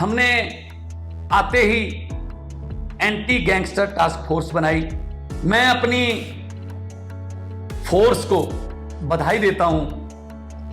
आते ही anti gangster task force बनाई। मैं अपनी फोर्स को बधाई देता हूँ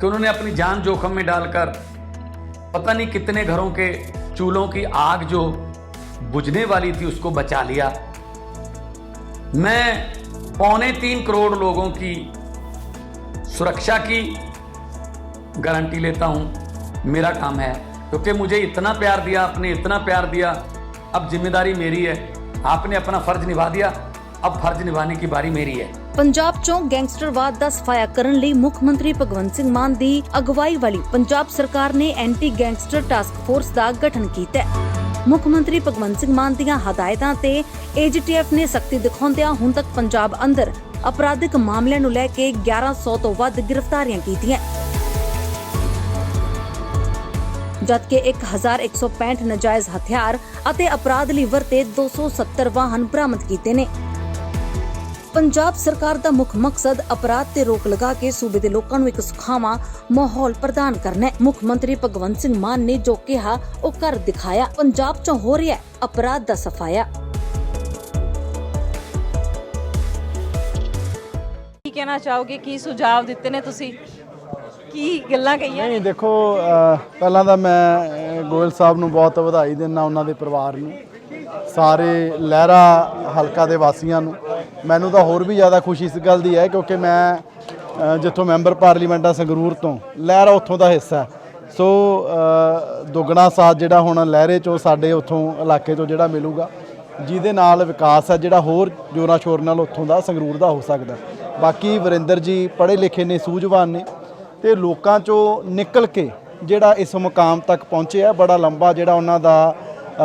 कि उन्होंने अपनी जान जोखम में डालकर पता नहीं कितने घरों के चूल्हों की आग जो बुझने वाली थी उसको बचा लिया। मैं पौने तीन करोड़ लोगों की सुरक्षा की गारंटी लेता हूँ। मेरा काम है। क्योंकि मुझे इतना प्यार दिया आपने इतना प्यार दिया अब जिम्मेदारी मेरी है आपने अपना फर्ज निभा दिया अब फर्ज निभाने की बारी मेरी है ਪੰਜਾਬ ਚੋਂ ਗੈਂਗਸਟਰਵਾਦ ਦਾ ਸਫਾਇਆ ਕਰਨ ਲਈ ਮੁੱਖ ਮੰਤਰੀ ਭਗਵੰਤ ਸਿੰਘ ਮਾਨ ਦੀ ਅਗਵਾਈ ਵਾਲੀ ਪੰਜਾਬ ਸਰਕਾਰ ਨੇ ਐਂਟੀ ਗੈਂਗਸਟਰ ਟਾਸਕ ਫੋਰਸ ਦਾ ਗਠਨ ਕੀਤਾ ਹੈ ਮੁੱਖ ਮੰਤਰੀ ਭਗਵੰਤ ਸਿੰਘ ਮਾਨ ਦੀਆਂ ਹਦਾਇਤਾਂ ਤੇ ਏਜੀਟੀਐਫ ਨੇ ਸਖਤੀ ਦਿਖਾਉਂਦਿਆਂ ਹੁਣ ਤੱਕ ਪੰਜਾਬ ਅੰਦਰ ਅਪਰਾਧਿਕ ਮਾਮਲਿਆਂ ਨੂੰ ਲੈ ਕੇ 1100 ਤੋਂ ਵੱਧ ਗ੍ਰਿਫਤਾਰੀਆਂ ਕੀਤੀਆਂ ਜਦਕਿ 1165 ਨਜਾਇਜ਼ ਹਥਿਆਰ ਅਤੇ ਅਪਰਾਧ ਲਈ ਵਰਤੇ 270 ਵਾਹਨ ਬਰਾਮਦ ਕੀਤੇ ਨੇ। ਪੰਜਾਬ ਸਰਕਾਰ ਦਾ ਮੁੱਖ ਮਕਸਦ ਅਪਰਾਧ ਤੇ ਰੋਕ ਲਗਾ ਕੇ ਸੂਬੇ ਦੇ ਲੋਕਾਂ ਨੂੰ ਇੱਕ ਸੁਖਾਵਾਂ ਮਾਹੌਲ ਪ੍ਰਦਾਨ ਕਰਨਾ ਹੈ। ਮੁੱਖ ਮੰਤਰੀ ਭਗਵੰਤ ਸਿੰਘ ਮਾਨ ਨੇ ਜੋ ਕਿਹਾ, ਉਹ ਕਰ ਦਿਖਾਇਆ। ਪੰਜਾਬ 'ਚ ਹੋ ਰਿਹਾ ਅਪਰਾਧ ਦਾ ਸਫਾਇਆ। ਕੀ ਕਹਿਣਾ ਚਾਹੋਗੇ? ਕੀ ਸੁਝਾਅ ਦਿੱਤੇ ਨੇ ਤੁਸੀਂ? ਕੀ ਗੱਲਾਂ ਕਹੀਆਂ ਨਹੀਂ ਦੇਖੋ ਪਹਿਲਾਂ ਤਾਂ ਮੈਂ ਗੋਇਲ ਸਾਹਿਬ ਨੂੰ ਬਹੁਤ ਵਧਾਈ ਦਿੰਦਾ ਉਹਨਾਂ ਦੇ ਪਰਿਵਾਰ ਨੂੰ। ਸਾਰੇ ਲਹਿਰਾ ਹਲਕਾ ਦੇ ਵਾਸੀਆਂ ਨੂੰ। ਮੈਨੂੰ ਤਾਂ ਹੋਰ ਵੀ ਜ਼ਿਆਦਾ ਖੁਸ਼ੀ ਇਸ ਗੱਲ ਦੀ ਹੈ ਕਿਉਂਕਿ ਮੈਂ ਜਿੱਥੋਂ ਮੈਂਬਰ ਪਾਰਲੀਮੈਂਟ ਆ ਸੰਗਰੂਰ ਤੋਂ ਲਹਿਰਾ ਉੱਥੋਂ ਦਾ ਹਿੱਸਾ ਹੈ। ਸੋ ਦੁੱਗਣਾ ਸਾਥ ਜਿਹੜਾ ਹੁਣ ਲਹਿਰੇ ਚੋਂ ਸਾਡੇ ਉੱਥੋਂ ਇਲਾਕੇ ਚੋਂ ਜਿਹੜਾ ਮਿਲੂਗਾ ਜਿਹਦੇ ਨਾਲ ਵਿਕਾਸ ਹੈ ਜਿਹੜਾ ਹੋਰ ਜੋਰਾਂ ਸ਼ੋਰ ਨਾਲ ਉੱਥੋਂ ਦਾ ਸੰਗਰੂਰ ਦਾ ਹੋ ਸਕਦਾ ਬਾਕੀ ਵਰਿੰਦਰ ਜੀ ਪੜ੍ਹੇ ਲਿਖੇ ਨੇ ਸੂਝਵਾਨ ਨੇ। ਤੇ ਲੋਕਾਂ ਚੋਂ ਨਿਕਲ ਕੇ ਜਿਹੜਾ ਇਸ ਮੁਕਾਮ ਤੱਕ ਪਹੁੰਚੇ ਆ, ਬੜਾ ਲੰਬਾ ਜਿਹੜਾ ਉਹਨਾਂ ਦਾ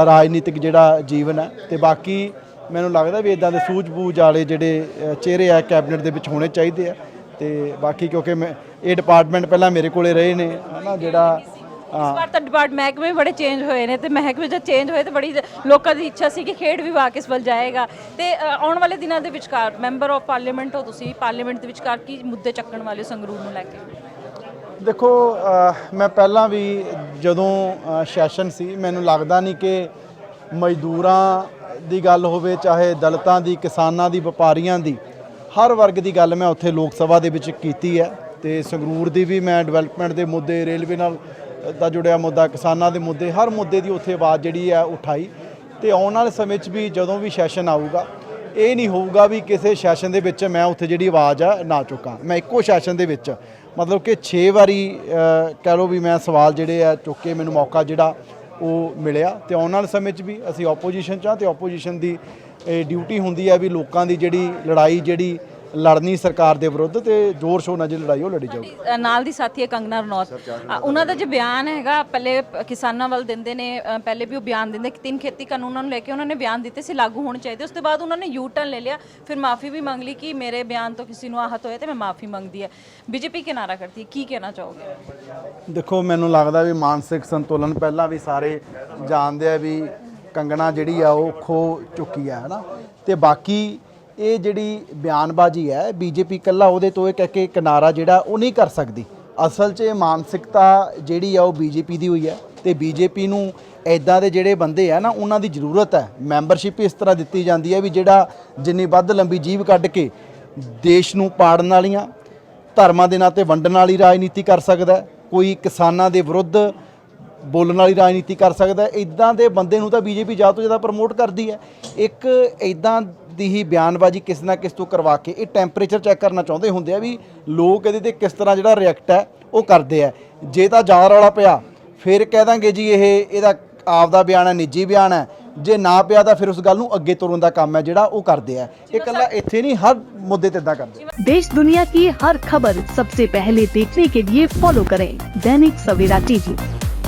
ਰਾਜਨੀਤਿਕ ਜਿਹੜਾ ਜੀਵਨ ਹੈ ਤੇ ਬਾਕੀ ਮੈਨੂੰ ਲੱਗਦਾ ਵੀ ਇਦਾਂ ਦੇ ਸੂਝ-ਬੂਝ ਵਾਲੇ ਜਿਹੜੇ ਚਿਹਰੇ ਆ, ਕੈਬਨਿਟ ਦੇ ਵਿੱਚ ਹੋਣੇ ਚਾਹੀਦੇ ਆ। ਤੇ ਬਾਕੀ ਕਿਉਂਕਿ ਮੈਂ, ਇਹ ਡਿਪਾਰਟਮੈਂਟ ਪਹਿਲਾਂ ਮੇਰੇ ਕੋਲੇ ਰਹੇ ਨੇ, ਹਨਾ, ਜਿਹੜਾ ਇਸ ਵਾਰ ਤਾਂ ਡਿਪਾਰਟ, ਮਹਿਕਮੇ ਬੜੇ ਚੇਂਜ ਹੋਏ ਨੇ ਤੇ ਮਹਿਕਮੇ ਜਦ ਚੇਂਜ ਹੋਏ ਤਾਂ ਬੜੀ ਲੋਕਾਂ ਦੀ ਇੱਛਾ ਸੀ ਕਿ ਖੇਡ ਵਿਭਾਗ ਇਸ ਵੱਲ ਜਾਏਗਾ। ਤੇ ਆਉਣ ਵਾਲੇ ਦਿਨਾਂ ਦੇ ਵਿਚਕਾਰ ਮੈਂਬਰ ਆਫ ਪਾਰਲੀਮੈਂਟ ਹੋ ਤੁਸੀਂ, ਪਾਰਲੀਮੈਂਟ ਦੇ ਵਿਚਕਾਰ ਕੀ ਮੁੱਦੇ ਚੱਕਣ ਵਾਲੇ ਸੰਗਰੂਰ ਨੂੰ ਲੈ ਕੇ? ਦੇਖੋ ਮੈਂ ਪਹਿਲਾਂ ਵੀ ਜਦੋਂ ਸੈਸ਼ਨ ਸੀ, ਮੈਨੂੰ ਲੱਗਦਾ ਨਹੀਂ ਕਿ ਮਜ਼ਦੂਰਾਂ ਦੀ ਗੱਲ ਹੋਵੇ, ਚਾਹੇ ਦਲਤਾਂ ਦੀ, ਕਿਸਾਨਾਂ ਦੀ, ਵਪਾਰੀਆਂ ਦੀ, ਹਰ ਵਰਗ ਦੀ ਗੱਲ ਮੈਂ ਉੱਥੇ ਲੋਕ ਸਭਾ ਦੇ ਵਿੱਚ ਕੀਤੀ ਹੈ। ਤੇ ਸੰਗਰੂਰ ਦੀ ਵੀ ਮੈਂ ਡਿਵੈਲਪਮੈਂਟ ਦੇ ਮੁੱਦੇ, ਰੇਲਵੇ ਨਾਲ ਦਾ ਜੁੜਿਆ ਮੁੱਦਾ, ਕਿਸਾਨਾਂ ਦੇ ਮੁੱਦੇ, ਹਰ ਮੁੱਦੇ ਦੀ ਉੱਥੇ ਆਵਾਜ਼ ਜਿਹੜੀ ਹੈ, ਉਠਾਈ। ਤੇ ਆਉਣ ਵਾਲੇ ਸਮੇਂ 'ਚ ਵੀ ਜਦੋਂ ਵੀ ਸੈਸ਼ਨ ਆਊਗਾ, ਇਹ ਨਹੀਂ ਹੋਊਗਾ ਵੀ ਕਿਸੇ ਸੈਸ਼ਨ ਦੇ ਵਿੱਚ ਮੈਂ ਉੱਥੇ ਜਿਹੜੀ ਆਵਾਜ਼ ਆ, ਨਾ ਚੁੱਕਾਂ। ਮੈਂ ਇੱਕੋ ਸੈਸ਼ਨ ਦੇ ਵਿੱਚ ਮਤਲਬ ਕਿ 6 ਵਾਰੀ ਕਹਿ ਲਓ ਵੀ ਮੈਂ ਸਵਾਲ ਜਿਹੜੇ ਆ ਚੁੱਕ ਕੇ ਮੈਨੂੰ ਮੌਕਾ ਜਿਹੜਾ ਉਹ ਮਿਲਿਆ ਤੇ ਆਉਣ ਵਾਲੇ ਸਮੇਂ 'ਚ ਵੀ ਅਸੀਂ ਆਪੋਜੀਸ਼ਨ 'ਚ ਆ ਤੇ ਆਪੋਜੀਸ਼ਨ ਦੀ ਇਹ ਡਿਊਟੀ ਹੁੰਦੀ ਹੈ ਵੀ ਲੋਕਾਂ ਦੀ ਜਿਹੜੀ ਲੜਾਈ ਜਿਹੜੀ ਲੜਨੀ ਸਰਕਾਰ ਦੇ ਵਿਰੁੱਧ ਤੇ ਜ਼ੋਰ ਸ਼ੋਰ ਨਾਲ ਜਿਹੜੀ ਲੜਾਈ ਉਹ ਲੜੀ ਜਾਊਗੀ। ਅ, ਨਾਲ ਦੀ ਸਾਥੀ ਹੈ ਕੰਗਨਾ ਰਣੌਤ। ਅ, ਉਹਨਾਂ ਦਾ ਜੋ ਬਿਆਨ ਹੈਗਾ ਪਹਿਲੇ ਪ- ਕਿਸਾਨਾਂ ਵੱਲ ਦਿੰਦੇ ਨੇ ਅ, ਪਹਿਲੇ ਵੀ ਉਹ ਬਿਆਨ ਦਿੰਦੇ ਕਿ ਤਿੰਨ ਖੇਤੀ ਕਾਨੂੰਨਾਂ ਨੂੰ ਲੈ ਕੇ ਉਹਨਾਂ ਨੇ ਬਿਆਨ ਦਿੱਤੇ ਸੀ ਲਾਗੂ ਹੋਣੇ ਚਾਹੀਦੇ। ਉਸ ਤੋਂ ਬਾਅਦ ਉਹਨਾਂ ਨੇ ਯੂ ਟਰਨ ਲੈ ਲਿਆ। ਫਿਰ ਮਾਫੀ ਵੀ ਮੰਗ ਲਈ ਕਿ ਮੇਰੇ ਬਿਆਨ ਤੋਂ ਕਿਸੇ ਨੂੰ ਆਹਤ ਹੋਇਆ ਤੇ ਮੈਂ ਮਾਫੀ ਮੰਗਦੀ ਹੈ। ਬੀਜੇਪੀ ਕੀ ਨਾਰਾ ਕਰਦੀ ਹੈ? ਕੀ ਕਹਿਣਾ ਚਾਹੋਗੇ? ਦੇਖੋ ਮੈਨੂੰ ਲੱਗਦਾ ਵੀ ਮਾਨਸਿਕ ਸੰਤੁਲਨ ਪਹਿਲਾਂ ਵੀ ਸਾਰੇ ਜਾਣਦੇ ਆ ਵੀ ਕੰਗਣਾ ਜਿਹੜੀ ਆ ਉਹ ਖੋ ਚੁੱਕੀ ਆ ਹਨਾ? ਤੇ ਬਾਕੀ ਇਹ ਜਿਹੜੀ ਬਿਆਨਬਾਜ਼ੀ ਹੈ, ਬੀਜੇਪੀ ਕੱਲਾ ਉਹਦੇ ਤੋਂ ਇਹ ਕਹਿ ਕੇ ਕਿਨਾਰਾ ਜਿਹੜਾ, ਉਹ ਨਹੀਂ ਕਰ ਸਕਦੀ। ਅਸਲ 'ਚ ਇਹ ਮਾਨਸਿਕਤਾ ਜਿਹੜੀ ਆ, ਉਹ ਬੀਜੇਪੀ ਦੀ ਹੋਈ ਹੈ ਤੇ ਬੀਜੇਪੀ ਨੂੰ ਐਦਾਂ ਦੇ ਜਿਹੜੇ ਬੰਦੇ ਆ ਨਾ, ਉਹਨਾਂ ਦੀ ਜ਼ਰੂਰਤ ਹੈ। ਮੈਂਬਰਸ਼ਿਪ ਇਸ ਤਰ੍ਹਾਂ ਦਿੱਤੀ ਜਾਂਦੀ ਹੈ ਵੀ ਜਿਹੜਾ ਜਿੰਨੀ ਵੱਧ ਲੰਬੀ ਜੀਵ ਕੱਢ ਕੇ ਦੇਸ਼ ਨੂੰ ਪਾੜਨ ਵਾਲੀਆਂ, ਧਰਮਾਂ ਦੇ ਨਾਂ ਤੇ ਵੰਡਣ ਵਾਲੀ ਰਾਜਨੀਤੀ ਕਰ ਸਕਦਾ ਕੋਈ ਕਿਸਾਨਾਂ ਦੇ ਵਿਰੁੱਧ ਬੋਲਣ ਵਾਲੀ ਰਾਜਨੀਤੀ ਕਰ ਸਕਦਾ ਹੈ। ਇਦਾਂ ਦੇ ਬੰਦੇ ਨੂੰ ਤਾਂ ਬੀਜੇਪੀ ਜ਼ਿਆਦਾ ਤੋਂ ਜ਼ਿਆਦਾ ਪ੍ਰਮੋਟ ਕਰਦੀ ਹੈ ਇੱਕ ਇਦਾਂ ਦੀ ਹੀ ਬਿਆਨਬਾਜ਼ੀ ਕਿਸ ਨਾ ਕਿਸ ਤੋਂ ਕਰਵਾ ਕੇ ਇਹ ਟੈਂਪਰੇਚਰ ਚੈੱਕ ਕਰਨਾ ਚਾਹੁੰਦੇ ਹੁੰਦੇ ਆ ਵੀ ਲੋਕ ਇਹਦੇ ਤੇ ਕਿਸ ਤਰ੍ਹਾਂ ਜਿਹੜਾ ਰਿਐਕਟ ਹੈ ਉਹ ਕਰਦੇ ਆ ਜੇ ਤਾਂ ਜ਼ਿਆਦਾ ਰੌਲਾ ਪਿਆ ਫਿਰ ਕਹਿ ਦਾਂਗੇ ਜੀ ਇਹ ਇਹਦਾ ਆਪਦਾ ਬਿਆਨ ਹੈ ਨਿੱਜੀ ਬਿਆਨ ਹੈ ਜੇ ਨਾ ਪਿਆ ਤਾਂ ਫਿਰ ਉਸ ਗੱਲ ਨੂੰ ਅੱਗੇ ਤੋਰਨ ਦਾ ਕੰਮ ਹੈ ਜਿਹੜਾ ਉਹ ਕਰਦੇ ਆ ਇਹ ਇਕੱਲਾ ਇੱਥੇ ਨਹੀਂ ਹਰ ਮੁੱਦੇ ਤੇ ਇਦਾਂ ਕਰਦੇ ਆ। देश दुनिया की हर खबर सबसे पहले देखने के लिए फॉलो करें दैनिक सवेरा टीवी